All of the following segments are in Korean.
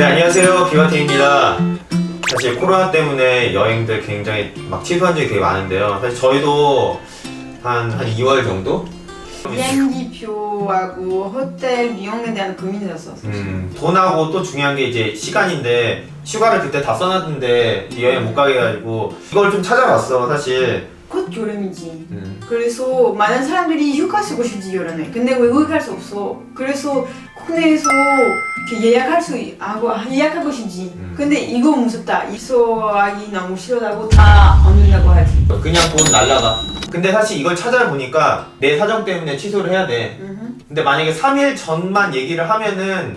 네 안녕하세요 비마팀입니다. 사실 코로나 때문에 여행들 굉장히 막 취소한 적이 되게 많은데요. 사실 저희도 한, 한 2월 정도? 비행기 표하고 호텔 비용에 대한 고민이었어. 음, 돈하고 또 중요한 게 이제 시간인데 휴가를 그때 다 써놨는데 여행 못 가게 해가지고 이걸 좀 찾아봤어 사실. 곧 여름이지. 음, 그래서 많은 사람들이 휴가 쓰고 싶지 여름에. 근데 외국에 갈 수 없어. 그래서 국내에서 이렇게 예약할 수 있- 하고 예약하고 싶지. 음. 근데 이거 무섭다. 입소하기 너무 싫어하고 다 얻는다고 하지. 그냥 돈 날라가. 근데 사실 이걸 찾아보니까 내 사정 때문에 취소를 해야 돼. 음흠. 근데 만약에 3일 전만 얘기를 하면은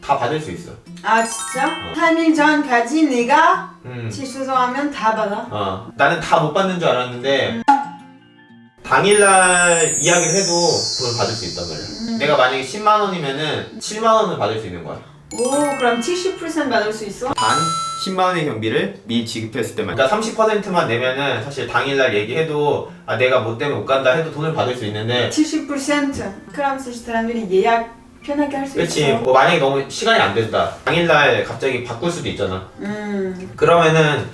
다 받을 수 있어. 아 진짜? 어. 3일 전까지 내가 음. 취소하면 다 받아. 어, 나는 다 못 받는 줄 알았는데 당일날 이야기를 해도 돈을 받을 수 있단 말이야. 내가 만약에 10만 원이면은 7만 원을 받을 수 있는 거야. 오 그럼 70% 받을 수 있어? 단 10만 원의 경비를 미리 지급했을 때만. 그러니까 30%만 내면은 사실 당일날 얘기해도 아 내가 뭐 때문에 못 간다 해도 돈을 받을 수 있는데 70% 그럼 사실 사람들이 예약 편하게 할수 그렇지 있어. 뭐 만약에 너무 시간이 안 된다 당일날 갑자기 바꿀 수도 있잖아 음. 그러면은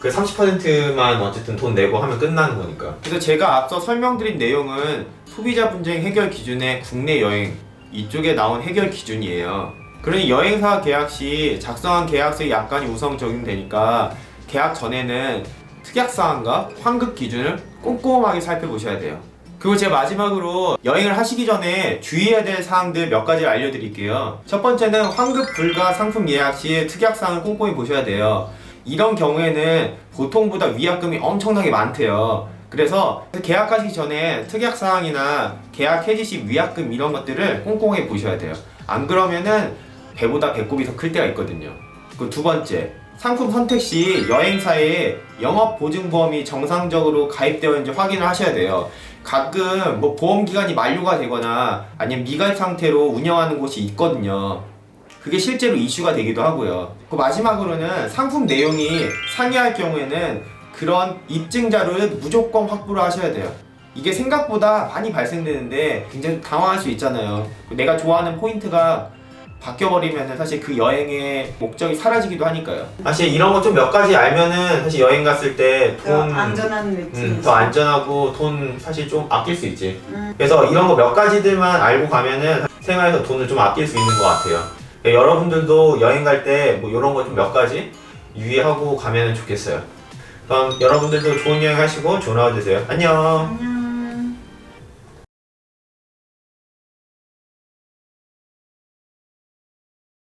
그 30%만 어쨌든 돈 내고 하면 끝나는 거니까. 그래서 제가 앞서 설명드린 내용은 소비자 분쟁 해결 기준의 국내 여행 이쪽에 나온 해결 기준이에요. 그러니 여행사 계약 시 작성한 계약서에 약관이 우선 적용되니까 계약 전에는 특약사항과 환급 기준을 꼼꼼하게 살펴보셔야 돼요. 그리고 제가 마지막으로 여행을 하시기 전에 주의해야 될 사항들 몇 가지를 알려드릴게요. 첫 번째는 환급 불가 상품 예약 시 특약사항을 꼼꼼히 보셔야 돼요. 이런 경우에는 보통보다 위약금이 엄청나게 많대요. 그래서 계약하시기 전에 특약사항이나 계약 해지 시 위약금 이런 것들을 꼼꼼하게 보셔야 돼요. 안 그러면은 배보다 배꼽이 더 클 때가 있거든요. 그 두 번째, 상품 선택 시 여행사에 영업 보증보험이 정상적으로 가입되어 있는지 확인을 하셔야 돼요. 가끔 뭐 보험 기간이 만료가 되거나 아니면 미가입 상태로 운영하는 곳이 있거든요. 그게 실제로 이슈가 되기도 하고요. 그 마지막으로는 상품 내용이 상이할 경우에는 그런 입증 자료를 무조건 확보를 하셔야 돼요. 이게 생각보다 많이 발생되는데 굉장히 당황할 수 있잖아요. 내가 좋아하는 포인트가 바뀌어버리면 사실 그 여행의 목적이 사라지기도 하니까요. 사실 이런 거 좀 몇 가지 알면은 사실 여행 갔을 때더 안전한 음, 있어. 더 안전하고 돈 사실 좀 아낄 수 있지. 음. 그래서 이런 거 몇 가지들만 알고 가면은 생활에서 돈을 좀 아낄 수 있는 것 같아요. 그러니까 여러분들도 여행 갈 때 뭐 이런 거 좀 몇 가지 유의하고 가면 좋겠어요. 그럼 여러분들도 좋은 여행 하시고 좋은 하루 되세요. 안녕. 안녕.